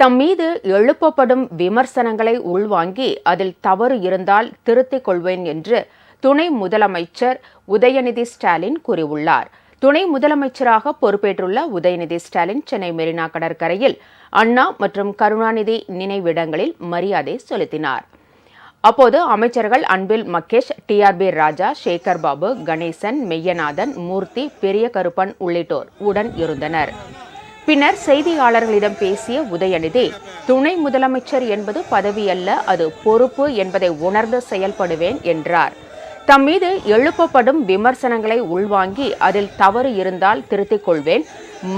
தம் மீது எழுப்பப்படும் விமர்சனங்களை உள்வாங்கி அதில் தவறு இருந்தால் திருத்திக் கொள்வேன் என்று துணை முதலமைச்சர் உதயநிதி ஸ்டாலின் கூறியுள்ளார். துணை முதலமைச்சராக பொறுப்பேற்றுள்ள உதயநிதி ஸ்டாலின் சென்னை மெரினா கடற்கரையில் அண்ணா மற்றும் கருணாநிதி நினைவிடங்களில் மரியாதை செலுத்தினார். அப்போது அமைச்சர்கள் அன்பில் மகேஷ் டிஆர்பி ராஜா சேகர் பாபு கணேசன் மெய்யநாதன் மூர்த்தி பெரிய கருப்பன் உள்ளிட்டோர் உடன் இருந்தனர். பின்னர் செய்தியாளர்களிடம் பேசிய உதயநிதி துணை முதலமைச்சர் என்பது பதவி அல்ல அது பொறுப்பு என்பதை உணர்ந்து செயல்படுவேன் என்றார். தம் மீது எழுப்பப்படும் விமர்சனங்களை உள்வாங்கி அதில் தவறு இருந்தால் திருத்திக் கொள்வேன்.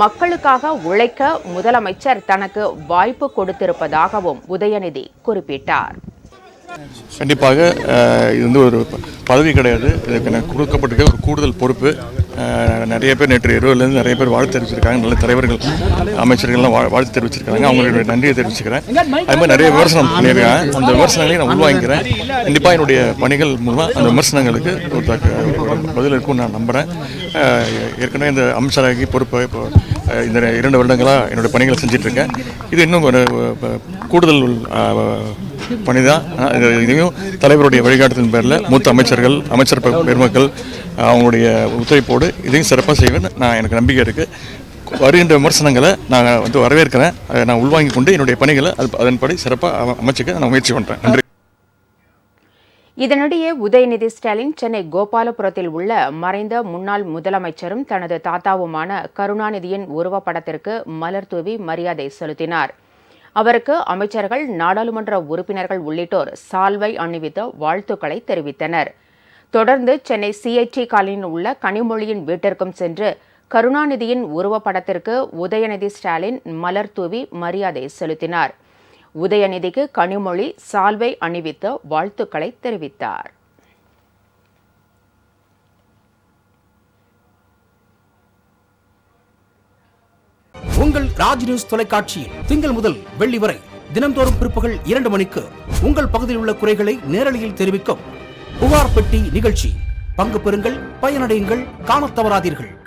மக்களுக்காக உழைக்க முதலமைச்சர் தனக்கு வாய்ப்பு கொடுத்திருப்பதாகவும் உதயநிதி குறிப்பிட்டார். கண்டிப்பாக இது வந்து ஒரு பதவி கிடையாது. இதுக்கு கொடுக்கப்பட்டிருக்க ஒரு கூடுதல் பொறுப்பு. நிறைய பேர் நேற்று இரவுலேருந்து நிறைய பேர் வாழ்த்து தெரிவிச்சிருக்காங்க. நல்ல தலைவர்கள் அமைச்சர்கள்லாம் வா- வாழ்த்து தெரிவிச்சிருக்காங்க. அவங்களுடைய நன்றியை தெரிவிச்சுக்கிறேன். அது மாதிரி நிறைய விமர்சனம் பண்ணியிருக்காங்க அந்த விமர்சனங்களையும் நான் உள்வாங்கிக்கிறேன். கண்டிப்பாக என்னுடைய பணிகள் மூலமாக அந்த விமர்சனங்களுக்கு ஒரு பதில் இருக்கும்னு நான் நம்புகிறேன் ஏற்கனவே இந்த அமைச்சராகி பொறுப்பை இப்போ இந்த இரண்டு வருடங்களாக என்னுடைய பணிகளை செஞ்சிட்ருக்கேன். இது இன்னும் ஒரு கூடுதல் அஹ், பணிதான். இதையும் தலைவருடைய வழிகாட்டுதலின் பேரில் மூத்த அமைச்சர்கள் அமைச்சர் பெருமக்கள் அவங்களுடைய ஒத்துழைப்போடு இதையும் சிறப்பாக செய்வேன் நான் எனக்கு நம்பிக்கை இருக்குது வருகின்ற விமர்சனங்களை நான் வந்து வரவேற்கிறேன். அதை நான் உள்வாங்கி கொண்டு என்னுடைய பணிகளை அது அதன்படி சிறப்பாக அமைச்சுக்க நான் முயற்சி பண்ணுறேன் நன்றி. இதனிடையே உதயநிதி ஸ்டாலின் சென்னை கோபாலபுரத்தில் உள்ள மறைந்த முன்னாள் முதலமைச்சரும் தனது தாத்தாவுமான கருணாநிதியின் உருவப்படத்திற்கு மலர் தூவி மரியாதை செலுத்தினார். அவருக்கு அமைச்சர்கள் நாடாளுமன்ற உறுப்பினர்கள் உள்ளிட்டோர் சால்வை அணிவித்து வாழ்த்துக்களை தெரிவித்தனர். தொடர்ந்து சென்னை சிஐடி காலனியில் உள்ள கனிமொழியின் வீட்டிற்கும் சென்று கருணாநிதியின் உருவப்படத்திற்கு உதயநிதி ஸ்டாலின் மலர் தூவி மரியாதை செலுத்தினார். உதயநிதிக்கு கனிமொழி சால்வை அணிவித்து வாழ்த்துக்களை தெரிவித்தார். உங்கள் ராஜ் நியூஸ் தொலைக்காட்சியில் திங்கள் முதல் வெள்ளி வரை தினந்தோறும் பிற்பகல் இரண்டு மணிக்கு உங்கள் பகுதியில் உள்ள குறைகளை நேரலையில் தெரிவிக்கும் புகார் பெட்டி நிகழ்ச்சி. பங்கு பெறுங்கள் பயனடையுங்கள் காணத் தவறாதீர்கள்.